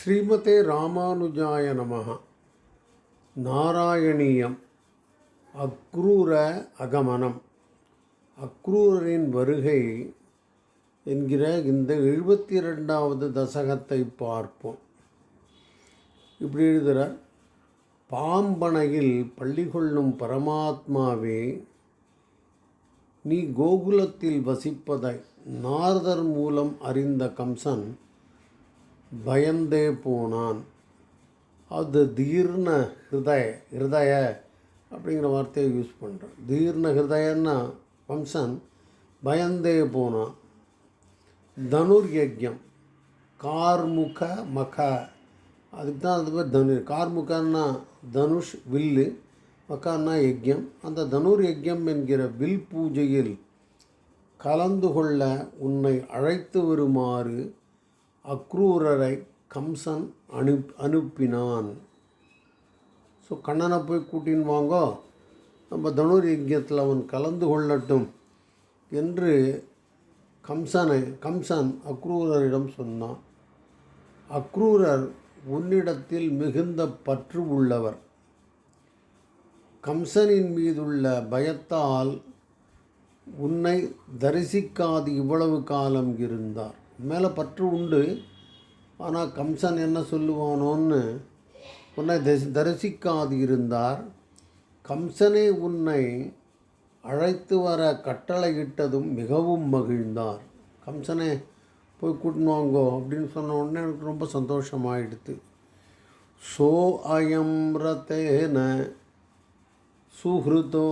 ஸ்ரீமதே ராமானுஜாய நமः நாராயணீயம். அக்ரூர அகமனம். அக்ரூரரின் வருகை என்கிற இந்த எழுபத்தி ரெண்டாவது தசகத்தை பார்ப்போம். இப்படி எழுதுகிறார் பாம்பனையில் பள்ளி கொள்ளும் பரமாத்மாவே நீ கோகுலத்தில் வசிப்பதை நாரதர் மூலம் அறிந்த கம்சன் பயந்தே போனான். அது தீர்ண ஹிருதய ஹிருதய அப்படிங்கிற வார்த்தையை யூஸ் பண்ணுறேன் தீர்ண ஹிருதயன்னா வம்சன் பயந்தே போனான். தனுர் யஜ்யம் கார்முக மக. அதுக்கு தான் அது பேர் தனு. கார்முகன்னா தனுஷ் வில்லு. மக்கான்னா யஜ்யம். அந்த தனுர் யஜ்யம் என்கிற வில் பூஜையில் கலந்து கொள்ள உன்னை அழைத்து வருமாறு அக்ரூரரை கம்சன் அனு அனுப்பினான். ஸோ கண்ணனை போய் கூட்டின்னு வாங்கோ. நம்ம தனுர் யஜ்யத்தில் அவன் கலந்து கொள்ளட்டும் என்று கம்சனை கம்சன் அக்ரூரரிடம் சொன்னான். அக்ரூரர் உன்னிடத்தில் மிகுந்த பற்று உள்ளவர். கம்சனின் மீதுள்ள பயத்தால் உன்னை தரிசிக்காது இவ்வளவு காலம் இருந்தார். மேலே பற்று உண்டு. ஆனால் கம்சன் என்ன சொல்லுவானோன்னு உன்னை தரிசிக்காது இருந்தார் கம்சனே உன்னை அழைத்து வர கட்டளையிட்டதும் மிகவும் மகிழ்ந்தார். கம்சனே போய் கூட்டினுவாங்கோ அப்படின்னு சொன்ன உடனே எனக்கு ரொம்ப சந்தோஷமாயிடுது சோ அயம் ரத்தேன சுஹ்ருதோ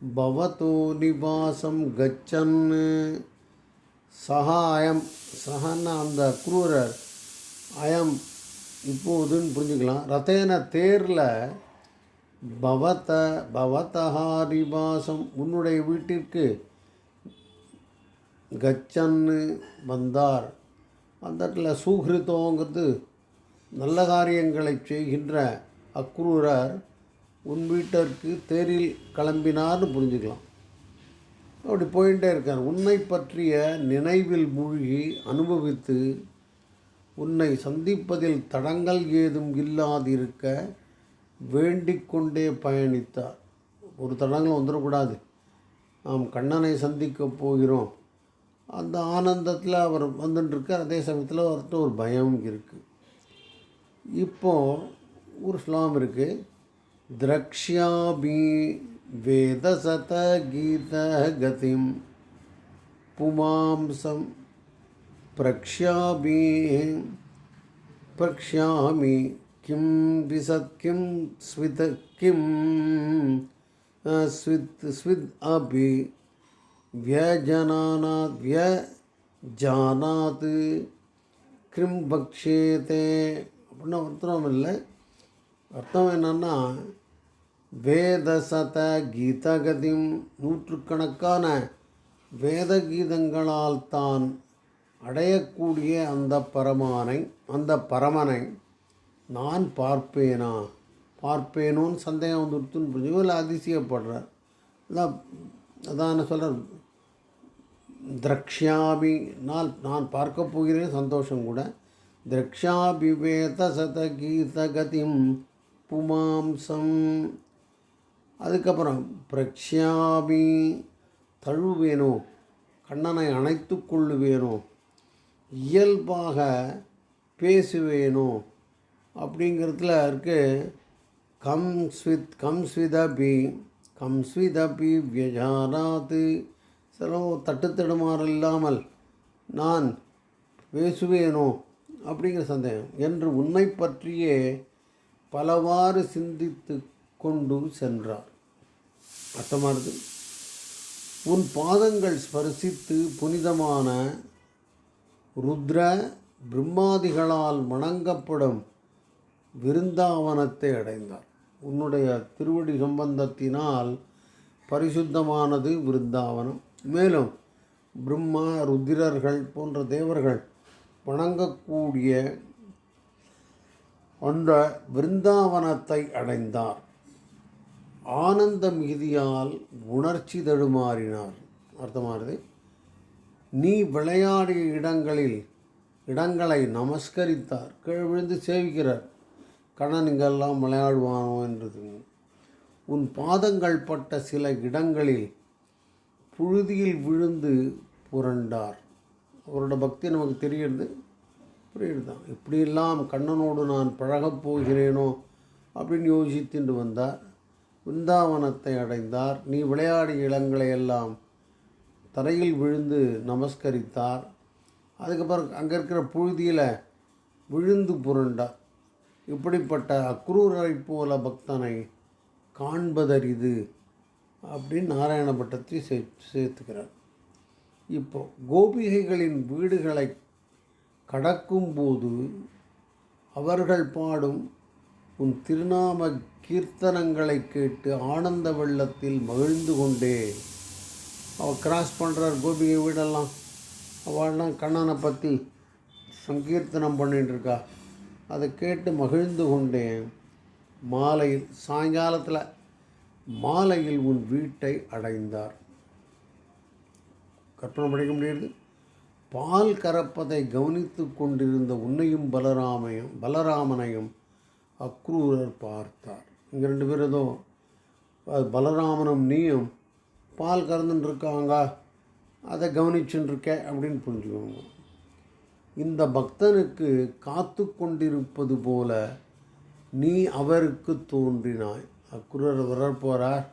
பவதோ நிவாசம் கச்சன்னு சகாயம் சகன்னா அந்த குரூரர் அயம் இப்போதுன்னு புரிஞ்சுக்கலாம். ரத்தேன தேரில் பவத பவதஹாரிவாசம் உன்னுடைய வீட்டிற்கு கச்சன்னு வந்தார். அந்த இடத்துல சூஹிருத்தோங்கிறது நல்ல காரியங்களை செய்கின்ற அக்ரூரர் உன் வீட்டிற்கு தேரில் கிளம்பினார்னு புரிஞ்சுக்கலாம். அப்படி போயிட்டே இருக்கார். உன்னை பற்றிய நினைவில் மூழ்கி அனுபவித்து உன்னை சந்திப்பதில் தடங்கள் ஏதும் இல்லாதிருக்க வேண்டிக் கொண்டே பயணித்தார். ஒரு தடங்களும் வந்துடக்கூடாது. நாம் கண்ணனை சந்திக்கப் போகிறோம். அந்த ஆனந்தத்தில் அவர் வந்துட்டுருக்கார். அதே சமயத்தில் அவர்கிட்ட ஒரு பயம் இருக்குது இப்போது ஒரு ஸ்லோகம் இருக்குது திரக்ஷ்யாபி வேதசத கீத கதிம் புமாம்சம் பிரக்ஷ்யாபி பிரக்ஷ்யாமி கிம் விசத் கிம் ஸ்வித் கிம் ஸ்வித் ஸ்வித் அபி व्यजनानात् व्यजानात् கிம் பக்ஷேதே அப்படின்னு அர்த்தம் இல்லை அர்த்தம் என்னன்னா வேதசத கீதகதிம் நூற்றுக்கணக்கான வேத கீதங்களால் தான் அடையக்கூடிய அந்த பரமானை அந்த பரமனை நான் பார்ப்பேனா? பார்ப்பேனோன்னு சந்தேகம் வந்துடுத்துன்னு புரிஞ்சு இல்லை அதிசயப்படுறார். அதான் அதான் சொல்கிறார் திரக்ஷாபி நான் நான் பார்க்க போகிறேன் சந்தோஷம் கூட. திரக்ஷாபி வேத சத கீத கதிம் புமாம்சம் அதுக்கப்புறம் பிரக்ஷாமி தழுவேனோ கண்ணனை அணைத்து கொள்ளுவேனோ இயல்பாக பேசுவேனோ அப்படிங்கிறதுல இருக்கு கம்ஸ்வித் கம்ஸ்விதபி கம்ஸ்விதபி வியஜாராது கம் ஸ்விதபி இல்லாமல் நான் பேசுவேனோ அப்படிங்கிற சந்தேகம். என்று உன்னை பற்றியே பலவாறு சிந்தித்து கொண்டு சென்றார். அர்த்தமானது? உன் பாதங்கள் ஸ்பரிசித்து புனிதமான ருத்ர பிரம்மாதிகளால் வணங்கப்படும் விருந்தாவனத்தை அடைந்தார். உன்னுடைய திருவடி சம்பந்தத்தினால் பரிசுத்தமானது விருந்தாவனம். மேலும் பிரம்மா ருத்திரர்கள் போன்ற தேவர்கள் வணங்கக்கூடிய அந்த விருந்தாவனத்தை அடைந்தார். ஆனந்த மிகுதியால் உணர்ச்சி தடுமாறினார். அர்த்தமானது? நீ விளையாடிய இடங்களில் இடங்களை நமஸ்கரித்தார். கீழ் விழுந்து சேவிக்கிறார். கண்ணன் இங்கெல்லாம் விளையாடுவானோ என்றது. உன் பாதங்கள் பட்ட சில இடங்களில் புழுதியில் விழுந்து புரண்டார். அவரோட பக்தி நமக்கு தெரிகிறது. புரியுது தான் இப்படியெல்லாம் கண்ணனோடு நான் பழகப் போகிறேனோ அப்படின்னு யோசித்துட்டு வந்தார். விருந்தாவனத்தை அடைந்தார். நீ விளையாடிய இளங்களை எல்லாம் தரையில் விழுந்து நமஸ்கரித்தார். அதுக்கப்புறம் அங்கே இருக்கிற புழுதியில் விழுந்து புரண்டார். இப்படிப்பட்ட அக்ரூரரை போல பக்தனை காண்பதரிது அப்படின்னு நாராயணபட்டத்தை சே சேர்த்துக்கிறார். இப்போ கோபிகைகளின் வீடுகளை கடக்கும்போது அவர்கள் பாடும் உன் திருநாம கீர்த்தனங்களை கேட்டு ஆனந்த வெள்ளத்தில் மகிழ்ந்து கொண்டே. அவள் கிராஸ் பண்ணுறார் கோபிகை வீடெல்லாம் அவள்லாம் கண்ணனை பற்றி சங்கீர்த்தனம் பண்ணிட்டு இருக்கா அதை கேட்டு மகிழ்ந்து கொண்டேன் மாலையில் சாயங்காலத்தில் மாலையில் உன் வீட்டை அடைந்தார். கற்பனை படிக்க முடியுது. பால் கறப்பதை கவனித்து கொண்டிருந்த உன்னையும் பலராமையும் பலராமனையும் அக்ரூரர் பார்த்தார். இங்கே ரெண்டு பேரும் ஏதோ பலராமனும் நீயும் பால் கறந்துன்னு இருக்காங்க அதை கவனிச்சுன்னு இருக்க அப்படின்னு புரிஞ்சுக்கோங்க. இந்த பக்தனுக்கு காத்து கொண்டிருப்பது போல நீ அவருக்கு தோன்றினாய். அக்குரர் வரப்போகிறார்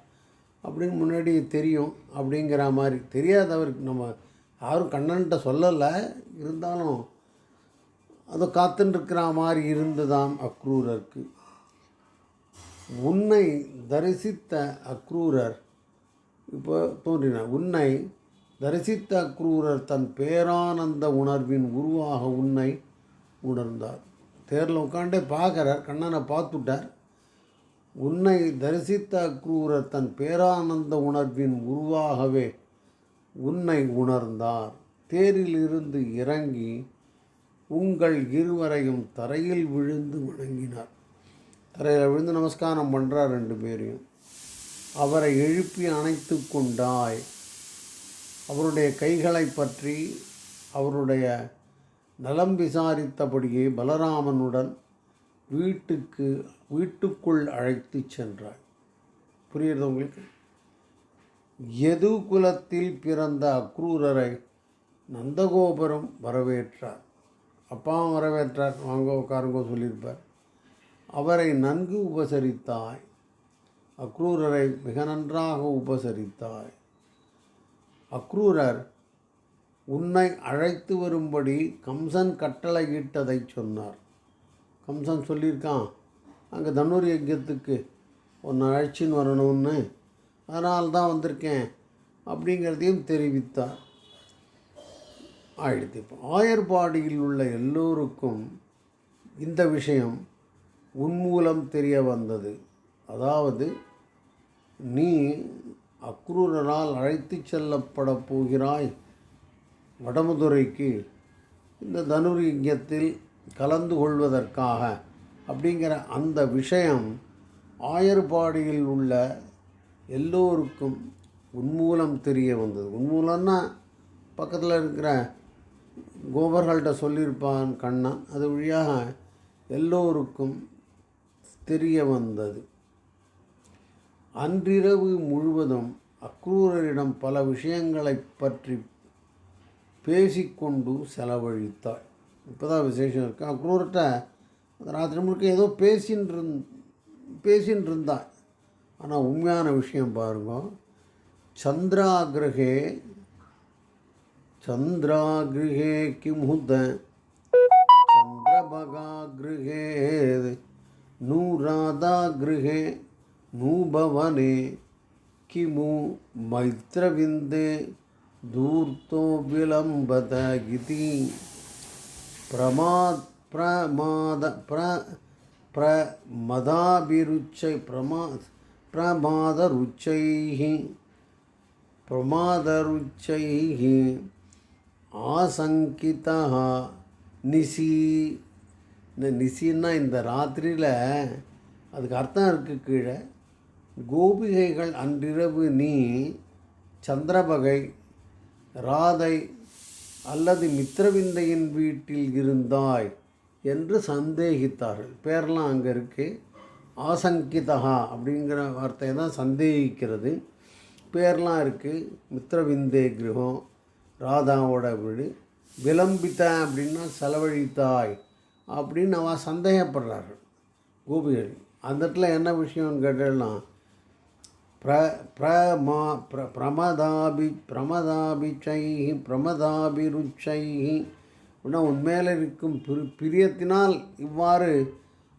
அப்படின்னு முன்னாடி தெரியும் அப்படிங்கிற மாதிரி தெரியாதவருக்கு நம்ம யாரும் கண்ணன்ட்ட சொல்லலை இருந்தாலும் அதை காத்துருக்கிற மாதிரி இருந்துதான் அக்ரூரருக்கு. உன்னை தரிசித்த அக்ரூரர் இப்போ தோன்றினார் உன்னை தரிசித்த அக்ரூரர் தன் பேரானந்த உணர்வின் உருவாக உன்னை உணர்ந்தார். தேரில் உட்காண்டே பார்க்குறார் கண்ணனை பார்த்துட்டார். உன்னை தரிசித்த அக்ரூரர் தன் பேரானந்த உணர்வின் உருவாகவே உன்னை உணர்ந்தார். தேரிலிருந்து இறங்கி உங்கள் இருவரையும் தரையில் விழுந்து வணங்கினார். தரையில் விழுந்து நமஸ்காரம் பண்ணுறார் ரெண்டு பேரையும். அவரை எழுப்பி அணைத்து கொண்டாய். அவருடைய கைகளை பற்றி அவருடைய நலம் விசாரித்தபடியே பலராமனுடன் வீட்டுக்கு வீட்டுக்குள் அழைத்து சென்றாய் புரியுறது உங்களுக்கு? எது குலத்தில் பிறந்த அக்ரூரரை நந்தகோபுரம் வரவேற்றார். அப்பாவும் வரவேற்றார் வாங்கோ உட்காருங்கோ சொல்லியிருப்பார். அவரை நன்கு உபசரித்தாய். அக்ரூரரை மிக நன்றாக உபசரித்தாய். அக்ரூரர் உன்னை அழைத்து வரும்படி கம்சன் கட்டளையிட்டதை சொன்னார். கம்சன் சொல்லியிருக்கான் அங்கே தனுர் யஜ்யத்துக்கு ஒன்று அழைச்சின்னு வரணும்னு. அதனால்தான் வந்திருக்கேன். அப்படிங்கிறதையும் தெரிவித்தார். ஆயிடுது. இப்போ ஆயர்பாடியில் உள்ள எல்லோருக்கும் இந்த விஷயம் உன்மூலம் தெரிய வந்தது. அதாவது நீ அக்ரூரனால் அழைத்து செல்லப்பட போகிறாய் வடமதுரைக்கு இந்த தனுர் கலந்து கொள்வதற்காக அப்படிங்கிற அந்த விஷயம் ஆயர்பாடியில் உள்ள எல்லோருக்கும் உன்மூலம் தெரிய வந்தது. உன்மூலம்னா பக்கத்தில் இருக்கிற கோபர்கள்ட்ட சொல்லியிருப்பான் கண்ணன் அது வழியாக எல்லோருக்கும் தெரிய வந்தது. அன்றிரவு முழுவதும் அக்ரூரரிடம் பல விஷயங்களை பற்றி பேசிக்கொண்டு செலவழித்தாள். இப்போ தான் விசேஷம் இருக்கு. அக்ரூர்கிட்ட அந்த ராத்திரி முழுக்க ஏதோ பேசின்னு இருந் பேசின்னு ஆனால் உண்மையான விஷயம் பாருங்க. சந்திராகிரகே चन्द्रागृहे किमुद चन्द्रभगागृहे नु राधागृहे किमु मैत्रविन्दे धूर्तो विलम्बत इति प्रमाद प्रमाद प्र प्रमदाभिरुचै प्रमा प्रमादरुचैः प्रमादरुचैः ஆசங்கிதா நிசி. இந்த நிசின்னா இந்த ராத்திரியில் அதுக்கு அர்த்தம் இருக்குது கீழே. கோபிகைகள் அன்றிரவு நீ சந்திரபகை ராதை அல்லது மித்திரவிந்தையின் வீட்டில் இருந்தாய் என்று சந்தேகித்தார்கள். பேரெலாம் அங்கே இருக்குது ஆசங்கிதா அப்படிங்கிற வார்த்தையை தான் சந்தேகிக்கிறது. பேர்லாம் இருக்குது மித்திரவிந்தே கிரகம். ராதாவோட வீடு. விளம்பித்த அப்படின்னா செலவழித்தாய் அப்படின்னு அவள் சந்தேகப்படுறார்கள். கோபிகள் அந்த இடத்துல என்ன விஷயம்னு கேட்டேன்னா பிர பிரமா பிர பிரமதாபி பிரமதாபிச்சை பிரமதாபிருச்சை அப்படின்னா உண்மையில் இருக்கும் பிரி பிரியத்தினால் இவ்வாறு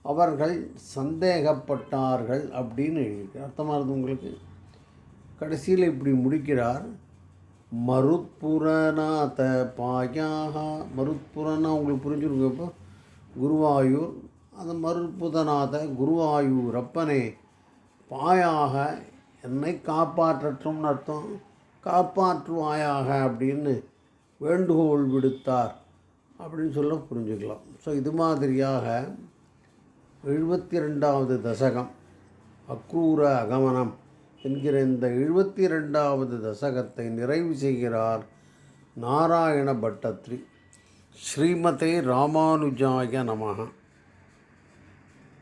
அவர்கள் சந்தேகப்பட்டார்கள் அப்படின்னு எழுதியிருக்கு அர்த்தமாக இருந்தது உங்களுக்கு? கடைசியில் இப்படி முடிக்கிறார். மருத்புரநாத பாயாக. மருத்புரன்னா உங்களுக்கு புரிஞ்சுருங்க இப்போ குருவாயூர். அந்த மருத்புதநாத குருவாயூர் அப்பனே பாயாக என்னை காப்பாற்றட்டும்னு அர்த்தம். காப்பாற்றுவாயாக அப்படின்னு வேண்டுகோள் விடுத்தார் அப்படின்னு சொல்ல புரிஞ்சுக்கலாம். ஸோ இது மாதிரியாக எழுபத்தி ரெண்டாவது தசகம் அக்ரூர அகமனம் என்கிற இந்த எழுபத்தி ரெண்டாவது தசகத்தை நிறைவு செய்கிறார் நாராயண பட்டத்ரி. ஸ்ரீமதே ராமானுஜாய நமகா